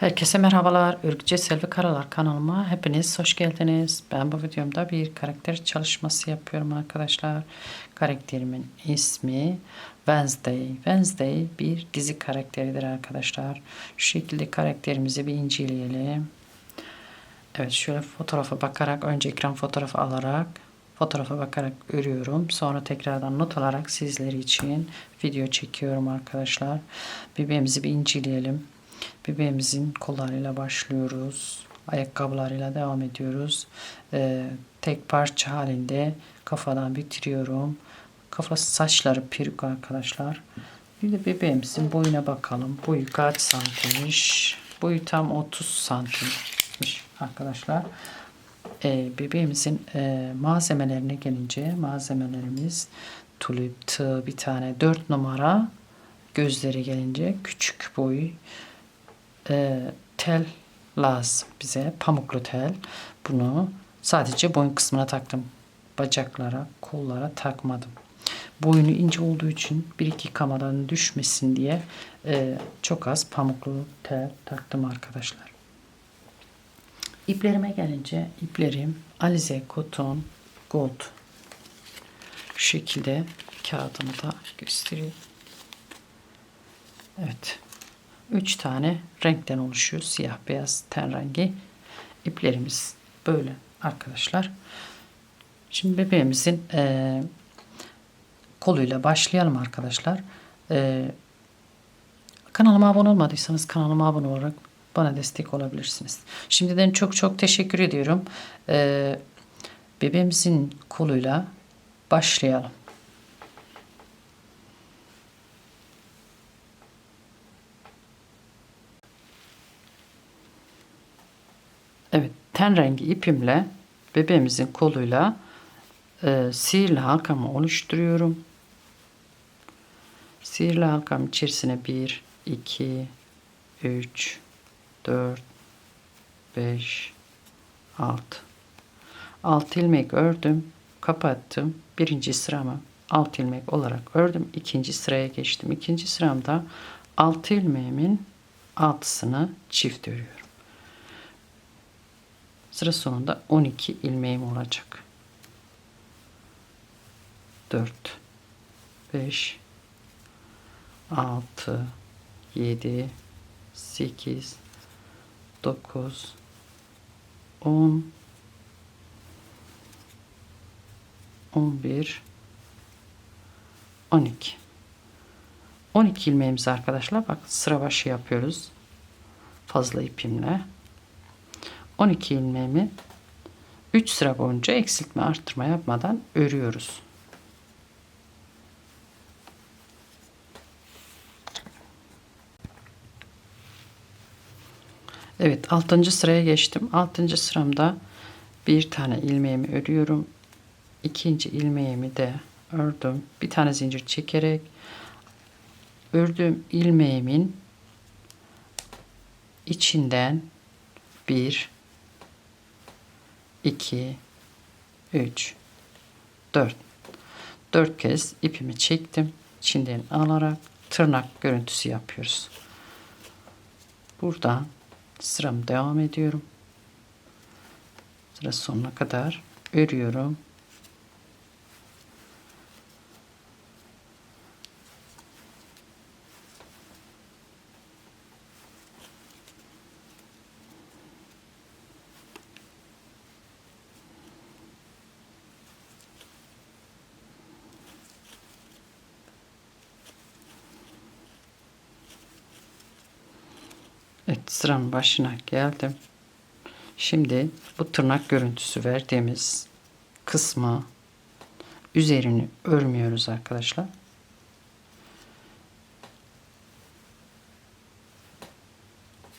Herkese merhabalar. Ürkçe Selvi Karalar kanalıma hepiniz hoş geldiniz. Ben bu videomda bir karakter çalışması yapıyorum arkadaşlar. Karakterimin ismi Wednesday. Wednesday bir dizi karakteridir arkadaşlar. Şu şekilde karakterimizi bir inceleyelim. Evet şöyle fotoğrafa bakarak önce ekran fotoğrafı alarak fotoğrafa bakarak örüyorum. Sonra tekrardan not alarak sizler için video çekiyorum arkadaşlar. Bebeğimizi bir inceleyelim. Bebeğimizin kollarıyla başlıyoruz. Ayakkabılarıyla devam ediyoruz. Ee, tek parça halinde kafadan bitiriyorum. Kafası saçları peruk arkadaşlar. Bir de bebeğimizin boyuna bakalım. Boyu kaç santimmiş? Boyu tam 30 santimmiş arkadaşlar. Ee, bebeğimizin e, malzemelerine gelince malzemelerimiz tulip, tığ bir tane 4 numara gözleri gelince küçük boy e, tel lazım bize. Pamuklu tel. Bunu sadece boyun kısmına taktım. Bacaklara, kollara takmadım. Boynu ince olduğu için bir iki kamadan düşmesin diye e, çok az pamuklu tel taktım arkadaşlar. İplerime gelince iplerim Alize Cotton Gold. Şu şekilde kağıdını da göstereyim. Evet. 3 tane renkten oluşuyor. Siyah, beyaz, ten rengi. İplerimiz böyle arkadaşlar. Şimdi bebeğimizin e, koluyla başlayalım arkadaşlar. E, kanalıma abone olmadıysanız kanalıma abone olarak bana destek olabilirsiniz. Şimdiden çok çok teşekkür ediyorum. E, bebeğimizin koluyla başlayalım. Evet, ten rengi ipimle bebeğimizin koluyla e, sihirli halkamı oluşturuyorum. Sihirli halkam içerisine 1, 2, 3, 4, 5, 6. 6 ilmek ördüm, kapattım. Birinci sıramı 6 ilmek olarak ördüm. İkinci sıraya geçtim. İkinci sıramda 6 ilmeğimin altısını çift örüyorum. Sıra sonunda 12 ilmeğim olacak. 4 5 6 7 8 9 10 11 12 12 ilmeğimiz arkadaşlar. Bak sıra başı yapıyoruz. Fazla ipimle 12 ilmeğimi 3 sıra boyunca eksiltme arttırma yapmadan örüyoruz. Evet 6. sıraya geçtim. 6. sıramda bir tane ilmeğimi örüyorum. İkinci ilmeğimi de ördüm. Bir tane zincir çekerek ördüğüm ilmeğimin içinden bir 2 3 4 4 kez ipimi çektim. Çinden alarak tırnak görüntüsü yapıyoruz. Buradan sıram devam ediyorum. Sıra sonuna kadar örüyorum. Evet sıranın başına geldim. Şimdi bu tırnak görüntüsü verdiğimiz kısmı üzerini örmüyoruz arkadaşlar.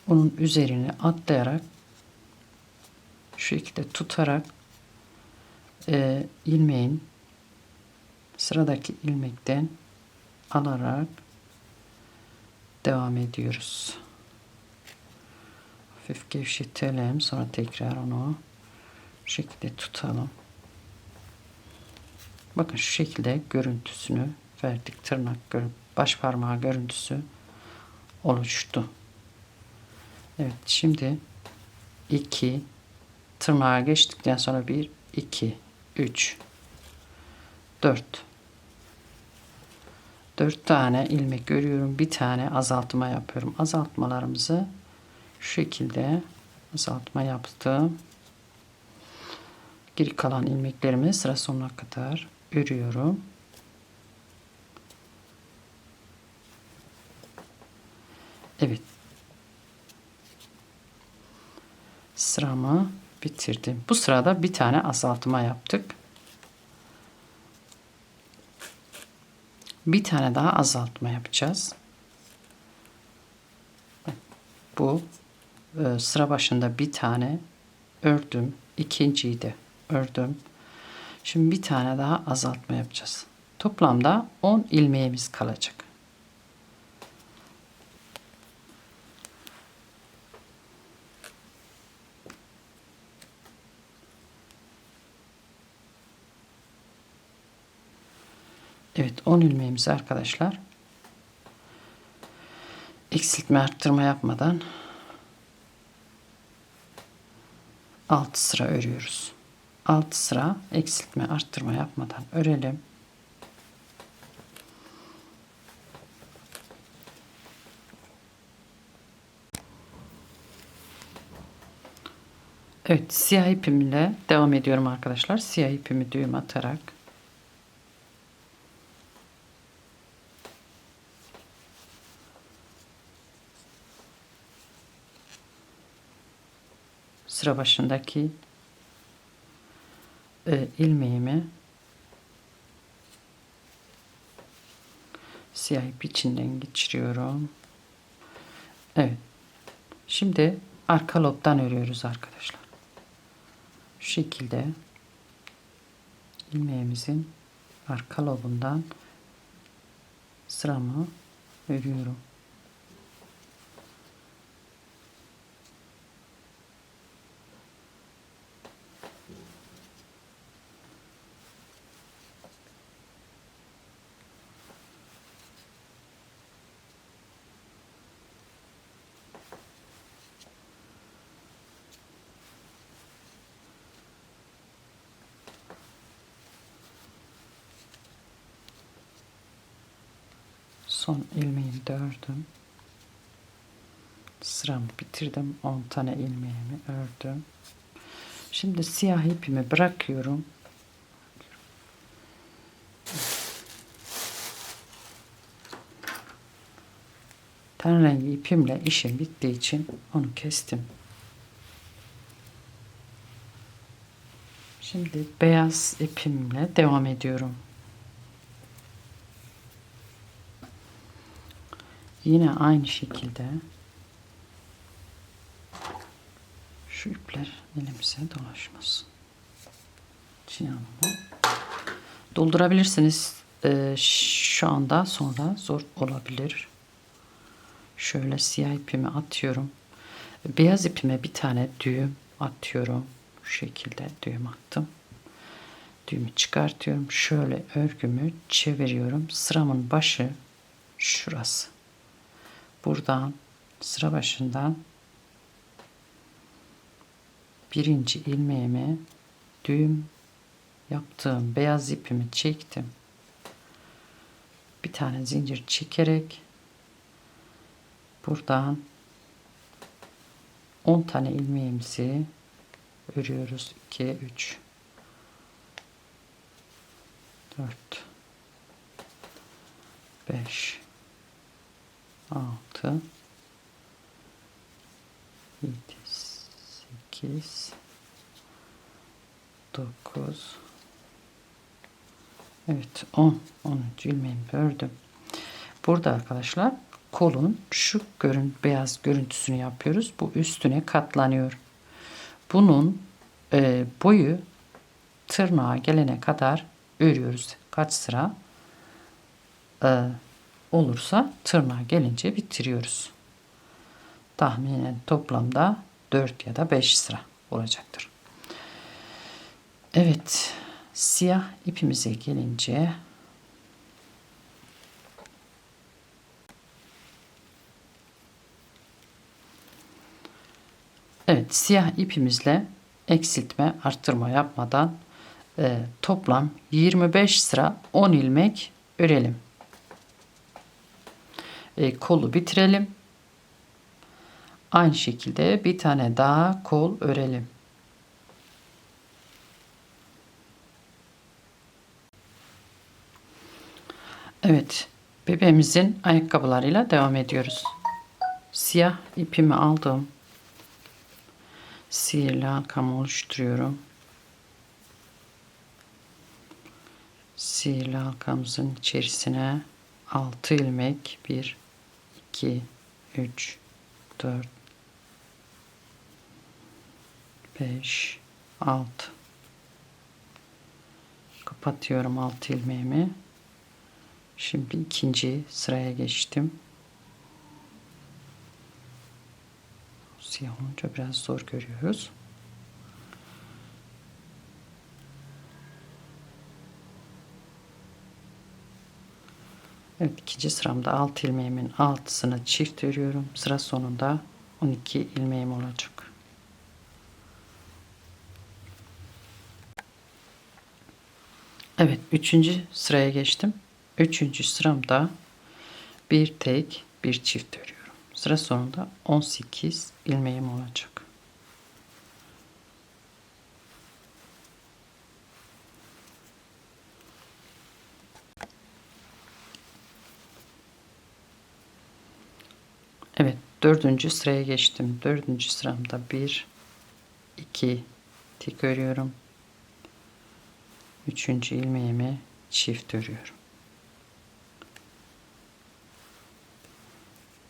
Onun üzerine atlayarak şu şekilde tutarak e, ilmeğin sıradaki ilmekten alarak devam ediyoruz hafif gevşetelim. Sonra tekrar onu şu şekilde tutalım. Bakın şu şekilde görüntüsünü verdik. Tırnak baş parmağı görüntüsü oluştu. Evet şimdi 2 tırnağa geçtikten sonra 1 2 3 4 4 tane ilmek görüyorum. Bir tane azaltma yapıyorum. Azaltmalarımızı şu şekilde azaltma yaptım. Geri kalan ilmeklerimi sıra sonuna kadar örüyorum. Evet. Sıramı bitirdim. Bu sırada bir tane azaltma yaptık. Bir tane daha azaltma yapacağız. Bu sıra başında bir tane ördüm. İkinciyi ördüm. Şimdi bir tane daha azaltma yapacağız. Toplamda 10 ilmeğimiz kalacak. Evet 10 ilmeğimizi arkadaşlar eksiltme arttırma yapmadan 6 sıra örüyoruz. 6 sıra eksiltme arttırma yapmadan örelim. Evet siyah ipimle devam ediyorum arkadaşlar. Siyah ipimi düğüm atarak sıra başındaki e, ilmeğimi siyah ip içinden geçiriyorum. Evet. Şimdi arka lobdan örüyoruz arkadaşlar. Şu şekilde ilmeğimizin arka lobundan sıramı örüyorum. Son ilmeğimi de ördüm. Sıramı bitirdim. 10 tane ilmeğimi ördüm. Şimdi siyah ipimi bırakıyorum. Ten rengi ipimle işim bittiği için onu kestim. Şimdi beyaz ipimle devam ediyorum. Yine aynı şekilde şu ipler elimize dolaşmasın. Çinanımı doldurabilirsiniz. Ee, şu anda sonra zor olabilir. Şöyle siyah ipimi atıyorum. Beyaz ipime bir tane düğüm atıyorum. Şu şekilde düğüm attım. Düğümü çıkartıyorum. Şöyle örgümü çeviriyorum. Sıramın başı şurası buradan sıra başından birinci ilmeğimi düğüm yaptığım beyaz ipimi çektim. Bir tane zincir çekerek buradan 10 tane ilmeğimizi örüyoruz. 2 3 4 5 6 7 8 9 Evet 10 10. ilmeğimi ördüm. Burada arkadaşlar kolun şu görün beyaz görüntüsünü yapıyoruz. Bu üstüne katlanıyor. Bunun e, boyu tırnağa gelene kadar örüyoruz. Kaç sıra? E, olursa tırnağa gelince bitiriyoruz. Tahminen toplamda 4 ya da 5 sıra olacaktır. Evet, siyah ipimize gelince Evet siyah ipimizle eksiltme arttırma yapmadan e, toplam 25 sıra 10 ilmek örelim. E, kolu bitirelim. Aynı şekilde bir tane daha kol örelim. Evet, bebeğimizin ayakkabılarıyla devam ediyoruz. Siyah ipimi aldım. Sihirli halkamı oluşturuyorum. Sihirli halkamızın içerisine 6 ilmek 1 2 3 4 5 6 kapatıyorum 6 ilmeğimi. Şimdi ikinci sıraya geçtim. Siyah olunca biraz zor görüyoruz Evet ikinci sıramda 6 ilmeğimin altısını çift örüyorum. Sıra sonunda 12 ilmeğim olacak. Evet üçüncü sıraya geçtim. Üçüncü sıramda bir tek bir çift örüyorum. Sıra sonunda 18 ilmeğim olacak. Evet dördüncü sıraya geçtim. Dördüncü sıramda bir, iki tek örüyorum. Üçüncü ilmeğimi çift örüyorum.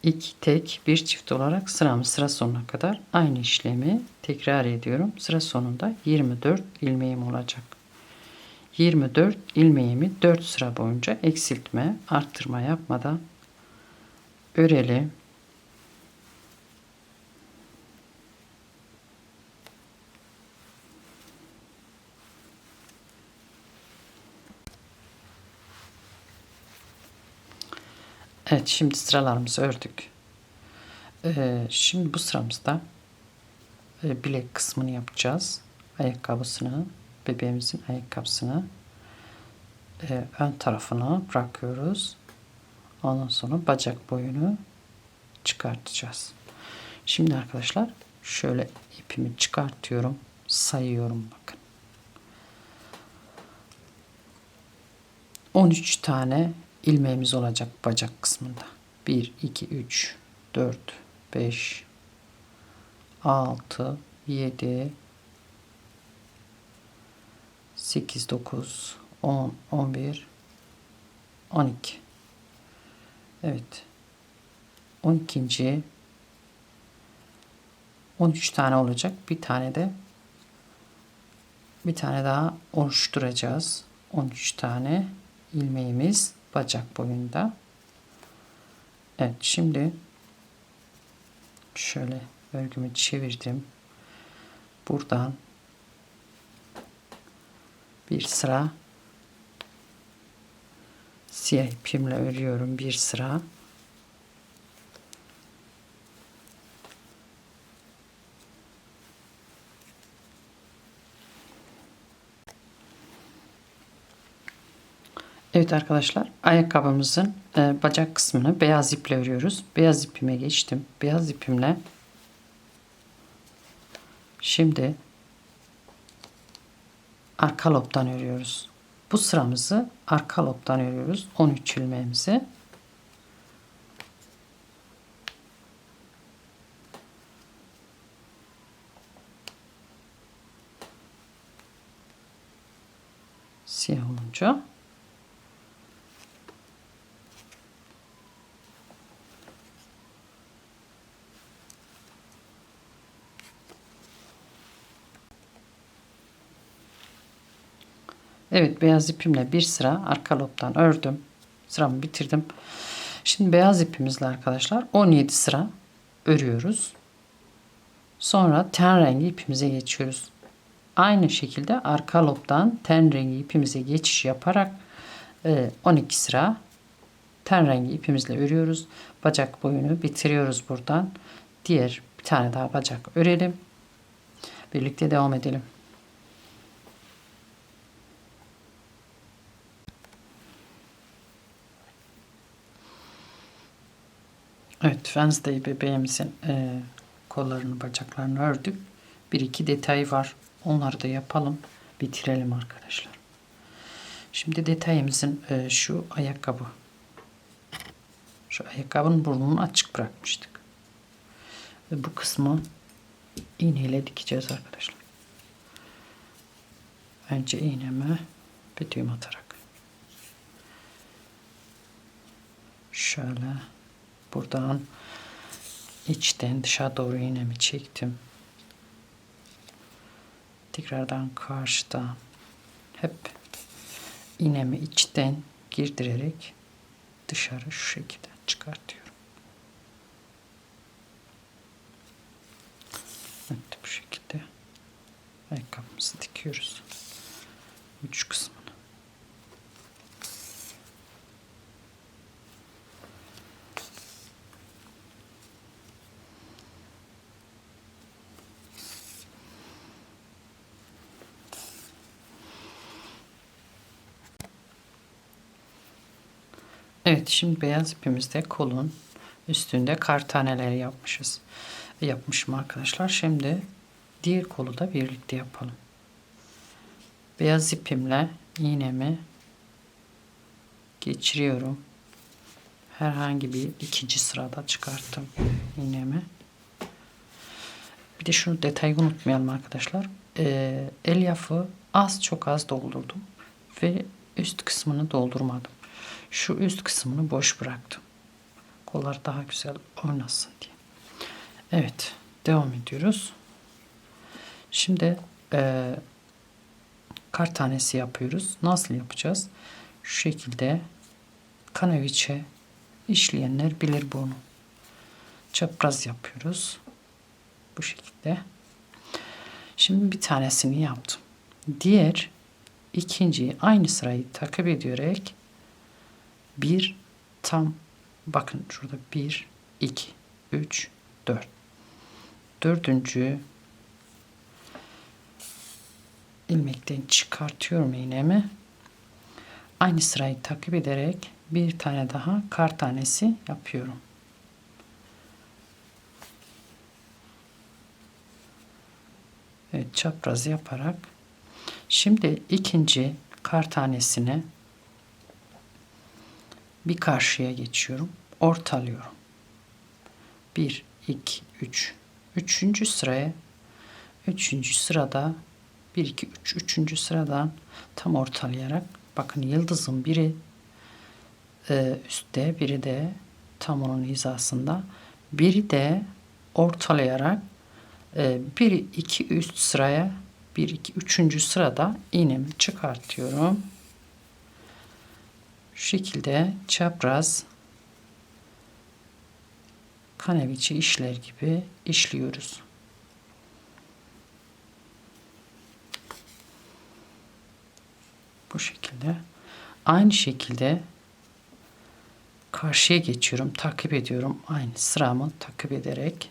İki tek bir çift olarak sıramı sıra sonuna kadar aynı işlemi tekrar ediyorum. Sıra sonunda 24 ilmeğim olacak. 24 ilmeğimi 4 sıra boyunca eksiltme, arttırma yapmadan örelim. Evet şimdi sıralarımızı ördük. Ee, şimdi bu sıramızda e, bilek kısmını yapacağız. Ayakkabısını, bebeğimizin ayakkabısını e, ön tarafına bırakıyoruz. Ondan sonra bacak boyunu çıkartacağız. Şimdi arkadaşlar şöyle ipimi çıkartıyorum. Sayıyorum bakın. 13 tane ilmeğimiz olacak bacak kısmında. 1, 2, 3, 4, 5, 6, 7, 8, 9, 10, 11, 12. Evet. 12. 13 tane olacak. Bir tane de bir tane daha oluşturacağız. 13 tane ilmeğimiz bacak boyunda. Evet şimdi şöyle örgümü çevirdim. Buradan bir sıra siyah ipimle örüyorum bir sıra. Evet arkadaşlar ayakkabımızın e, bacak kısmını beyaz iple örüyoruz. Beyaz ipime geçtim. Beyaz ipimle şimdi arka lobdan örüyoruz. Bu sıramızı arka lobdan örüyoruz. 13 ilmeğimizi. Siyah olunca Evet beyaz ipimle bir sıra arka lobdan ördüm. Sıramı bitirdim. Şimdi beyaz ipimizle arkadaşlar 17 sıra örüyoruz. Sonra ten rengi ipimize geçiyoruz. Aynı şekilde arka lobdan ten rengi ipimize geçiş yaparak 12 e, sıra ten rengi ipimizle örüyoruz. Bacak boyunu bitiriyoruz buradan. Diğer bir tane daha bacak örelim. Birlikte devam edelim. Evet, Wednesday bebeğimizin e, kollarını, bacaklarını ördük. Bir iki detay var. Onları da yapalım. Bitirelim arkadaşlar. Şimdi detayımızın e, şu ayakkabı. Şu ayakkabının burnunu açık bırakmıştık. Ve bu kısmı iğneyle dikeceğiz arkadaşlar. Önce iğneme bir düğüm atarak. Şöyle buradan içten dışa doğru iğnemi çektim. Tekrardan karşıdan hep iğnemi içten girdirerek dışarı şu şekilde çıkartıyorum. Evet bu şekilde ayakkabımızı dikiyoruz. Üç kısmını. Evet şimdi beyaz ipimizde kolun üstünde kar taneleri yapmışız. Yapmışım arkadaşlar. Şimdi diğer kolu da birlikte yapalım. Beyaz ipimle iğnemi geçiriyorum. Herhangi bir ikinci sırada çıkarttım iğnemi. Bir de şunu detayı unutmayalım arkadaşlar. Ee, elyafı az çok az doldurdum ve üst kısmını doldurmadım. Şu üst kısmını boş bıraktım. Kollar daha güzel oynasın diye. Evet, devam ediyoruz. Şimdi e, kar tanesi yapıyoruz. Nasıl yapacağız? Şu şekilde kanaviçe işleyenler bilir bunu. Çapraz yapıyoruz. Bu şekilde. Şimdi bir tanesini yaptım. Diğer ikinciyi aynı sırayı takip ederek bir tam bakın şurada bir, iki, üç, dört. Dördüncü ilmekten çıkartıyorum iğnemi. Aynı sırayı takip ederek bir tane daha kar tanesi yapıyorum. Evet çapraz yaparak şimdi ikinci kar tanesini bir karşıya geçiyorum. Ortalıyorum. 1, 2, 3. Üçüncü sıraya üçüncü sırada 1, 2, 3. Üçüncü sıradan tam ortalayarak bakın yıldızın biri e, üstte biri de tam onun hizasında biri de ortalayarak e, 1, 2, üst sıraya 1, 2, 3. sırada iğnemi çıkartıyorum şu şekilde çapraz kaneviçi işler gibi işliyoruz. Bu şekilde. Aynı şekilde karşıya geçiyorum. Takip ediyorum. Aynı sıramı takip ederek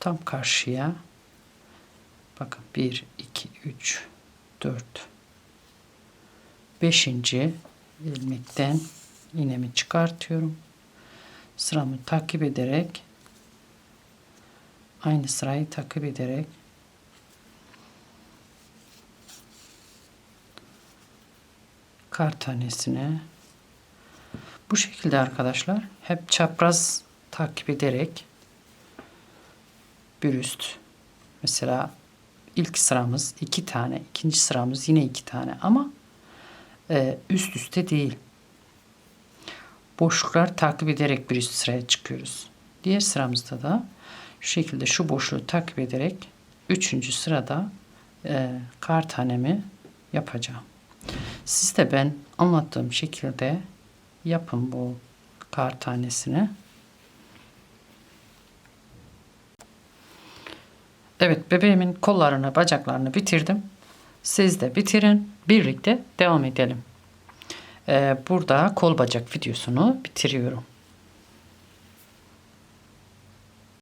tam karşıya bakın 1 2 3 4 beşinci ilmekten iğnemi çıkartıyorum. Sıramı takip ederek aynı sırayı takip ederek kar tanesine bu şekilde arkadaşlar hep çapraz takip ederek bir üst mesela ilk sıramız iki tane ikinci sıramız yine iki tane ama e, üst üste değil. Boşluklar takip ederek bir üst sıraya çıkıyoruz. Diğer sıramızda da şu şekilde şu boşluğu takip ederek üçüncü sırada e, kar tanemi yapacağım. Siz de ben anlattığım şekilde yapın bu kar tanesini. Evet bebeğimin kollarını bacaklarını bitirdim. Siz de bitirin. Birlikte devam edelim. Ee, burada kol bacak videosunu bitiriyorum.